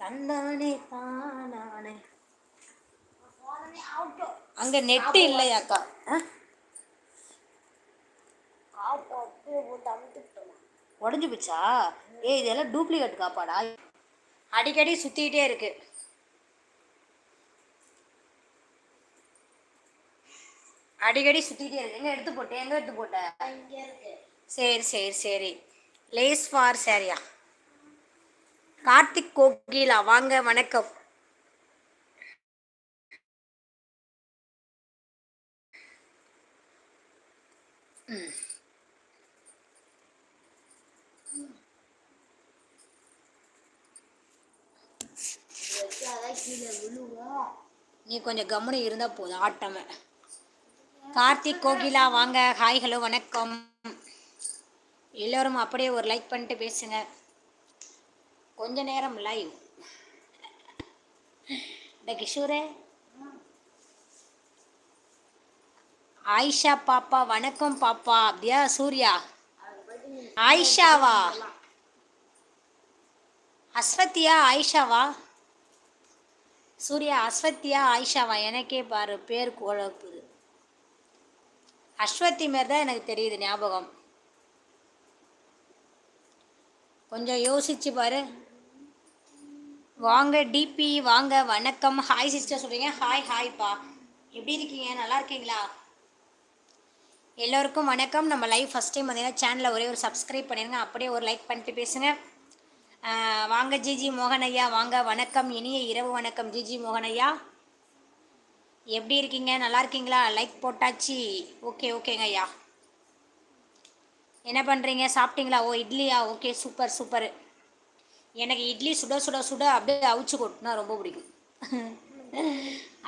தந்தானே தானானே. அங்க நெட்டு இல்லையாக்கா? உடஞ்சு போச்சா? ஏய் இதெல்லாம் டூப்ளிகேட் காப்பாடா. அடிக்கடி சுத்திக்கிட்டே இருக்கு. அடிக்கடி சுத்திக்கிட்டே இருக்கு. எங்க எடுத்து போட்டேன் எங்க எடுத்து போட்ட? சரி சரி சரி. லேஸ் ஃபார் சரியா கார்த்திக் கோகிலா வாங்க வணக்கம். நீ கொஞ்சம் கவனம் இருந்தால் போதும் ஆட்டம. கார்த்திக் கோகிலா வாங்க ஹாய் ஹலோ வணக்கம். எல்லோரும் அப்படியே ஒரு லைக் பண்ணிட்டு பேசுங்க. கொஞ்ச நேரம் லைவ் இந்த கிஷோரே. ஆயிஷா பாப்பா வணக்கம் பாப்பா. அப்படியா சூர்யா? ஆயிஷாவா? அஸ்வத்தியா ஆயிஷாவா? சூர்யா அஸ்வத்தியா ஆயிஷாவா? எனக்கே பாரு பேர் குழப்புது அஸ்வத்தி மாரி தான் எனக்கு தெரியுது ஞாபகம். கொஞ்சம் யோசிச்சு பாரு. வாங்க டிபி வாங்க வணக்கம். ஹாய் சிஸ்டர் சொல்கிறீங்க ஹாய் ஹாய்ப்பா எப்படி இருக்கீங்க? நல்லா இருக்கீங்களா? எல்லோருக்கும் வணக்கம். நம்ம லைவ் ஃபஸ்ட் டைம் பார்த்தீங்கன்னா சேனலில் ஒரே ஒரு சப்ஸ்கிரைப் பண்ணிடுங்க அப்படியே ஒரு லைக் பண்ணிட்டு பேசுங்க. வாங்க ஜிஜி மோகன் ஐயா. வாங்க வணக்கம். இனிய இரவு வணக்கம் ஜிஜி மோகன் ஐயா. எப்படி இருக்கீங்க? நல்லா இருக்கீங்களா? லைக் போட்டாச்சு. ஓகே ஓகேங்க ஐயா. என்ன பண்ணுறீங்க சாப்பிட்டீங்களா? ஓ இட்லியா? ஓகே சூப்பர் சூப்பர் எனக்கு இட்லி சுட சுட சுட அப்படியே அவிச்சு கொட்டினா ரொம்ப பிடிக்கும்.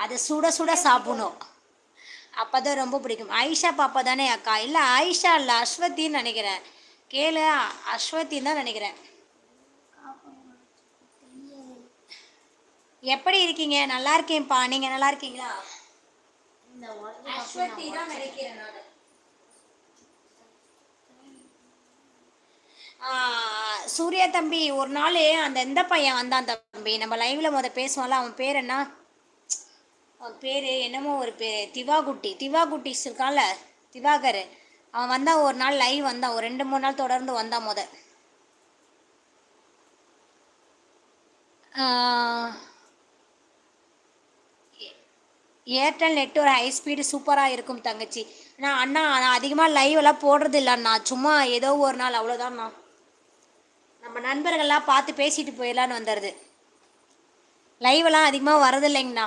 அதை சுட சுட சாப்பிடணும். அப்போ தான் ரொம்ப பிடிக்கும். ஆயிஷா பாப்பா தானே அக்கா? இல்லை ஆயிஷா இல்லை அஸ்வத்தின்னு நினைக்கிறேன். கேளு அஸ்வத்தின்னு தான் நினைக்கிறேன். எப்படி இருக்கீங்க? நல்லா இருக்கேன்ப்பா. நீங்க நல்லா இருக்கீங்களா? அஸ்வதி தான் நினைக்கிறேன் நானு. சூர்யா தம்பி ஒரு நாள் அந்த எந்த பையன் வந்தான் தம்பி? நம்ம லைவ்ல முத பேசுவான்ல அவன் பேர் என்ன? அவன் பேர் என்னமோ ஒரு பேர் திவாகுட்டி. திவாகுட்டிஸ் இருக்கான்ல திவாகர். அவன் வந்தான் ஒரு நாள் லைவ் வந்தான் ஒரு ரெண்டு மூணு நாள் தொடர்ந்து வந்தான் முத. ஏர்டெல் நெட் ஒரு ஹை ஸ்பீடு சூப்பராக இருக்கும் தங்கச்சி. நான் அண்ணா நான் அதிகமாக லைவ் எல்லாம் போடுறது இல்லைண்ணா சும்மா ஏதோ ஒரு நாள் அவ்வளோதான்ண்ணா நம்ம நண்பர்கள்லாம் பார்த்து பேசிட்டு போயிடலான்னு வந்துடுது. லைவெல்லாம் அதிகமாக வரதில்லைங்கண்ணா.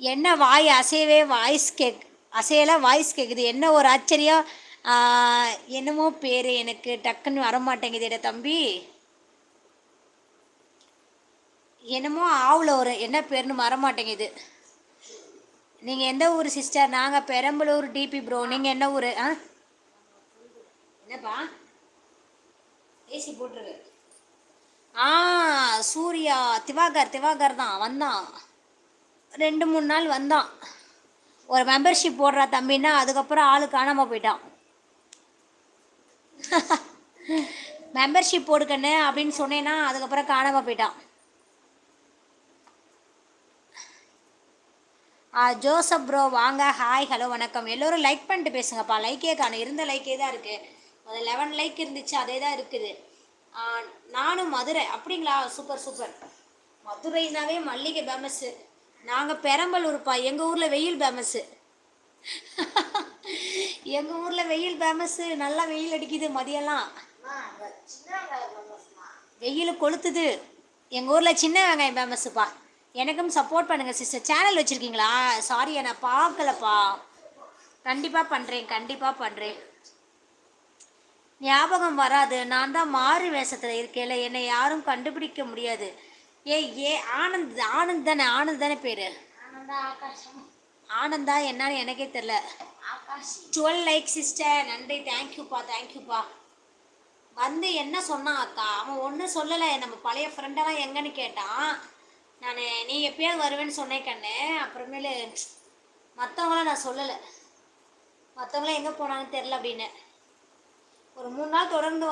என்ன வாய் அசையவே வாய்ஸ் கேக் அசையெல்லாம் வாய்ஸ் கேட்குது என்ன ஒரு ஆச்சரியம் என்னமோ பேர் எனக்கு டக்குன்னு வரமாட்டேங்குதேடா தம்பி. என்னமோ ஆவில் ஒரு என்ன பேர்னு வரமாட்டேங்குது. நீங்கள் எந்த ஊர் சிஸ்டர் நாங்கள் பெரம்பலூர் டிபி ப்ரோ நீங்கள் என்ன ஊர்? ஆ? என்னப்பா? ஏசி போட்டிருக்கு. ஆ சூர்யா திவாகர் திவாகர் தான் வந்தான். ரெண்டு மூணு நாள் வந்தான். ஒரு மெம்பர்ஷிப் போடுறா தம்பின்னா அதுக்கப்புறம் ஆளு காணாமல் போயிட்டான். மெம்பர்ஷிப் போடுக்கண்ணு அப்படின்னு சொன்னேன்னா அதுக்கப்புறம் காணாமல் போயிட்டான். ஆ ஜோசப் ப்ரோ வாங்க. ஹாய் ஹலோ வணக்கம். எல்லோரும் லைக் பண்ணிட்டு பேசுங்கப்பா. லைக்கே காணும். இருந்த லைக்கே தான் இருக்குது அது லெவன் லைக் இருந்துச்சு அதே தான் இருக்குது நானும் மதுரை. அப்படிங்களா? சூப்பர் சூப்பர் மதுரைனாவே மல்லிகை ஃபேமஸ்ஸு நாங்கள் பெரம்பலூர்ப்பா. எங்கள் ஊரில் வெயில் பேமஸ்ஸு எங்கள் ஊரில் வெயில் ஃபேமஸ்ஸு நல்லா வெயில் அடிக்குது மதியம்லாம் வெயில் கொளுத்துது. எங்கள் ஊரில் சின்ன வெங்காயம் ஃபேமஸ்ஸுப்பா எனக்கும் சப்போர்ட் பண்ணுங்கள் சிஸ்டர் சேனல் வச்சுருக்கீங்களா? சாரி நான் பார்க்கலப்பா. கண்டிப்பாக பண்ணுறேன் கண்டிப்பாக பண்ணுறேன் ஞாபகம் வராது. நான் தான் மாறு வேஷத்தில் இருக்கேன்ல என்னை யாரும் கண்டுபிடிக்க முடியாது. ஏ ஏ ஆனந்த் ஆனந்த் தானே ஆனந்த் தானே பேர்? ஆனந்தா என்னன்னு எனக்கே தெரில டுவெல் லைக் சிஸ்டர் நன்றி தேங்க்யூப்பா தேங்க்யூப்பா வந்து என்ன சொன்னான் அக்கா? அவன் ஒன்றும் சொல்லலை நம்ம பழைய ஃப்ரெண்டெல்லாம் எங்கன்னு கேட்டான். நான் நீ எப்பயாவது வருவேன்னு சொன்னேன் கண்ணு. அப்புறமேலு மற்றவங்களாம் நான் சொல்லலை. மற்றவங்களாம் எங்கே போனாங்கன்னு தெரில அப்படின்னு. ஒரு மூணு நாள் தொடர்ந்து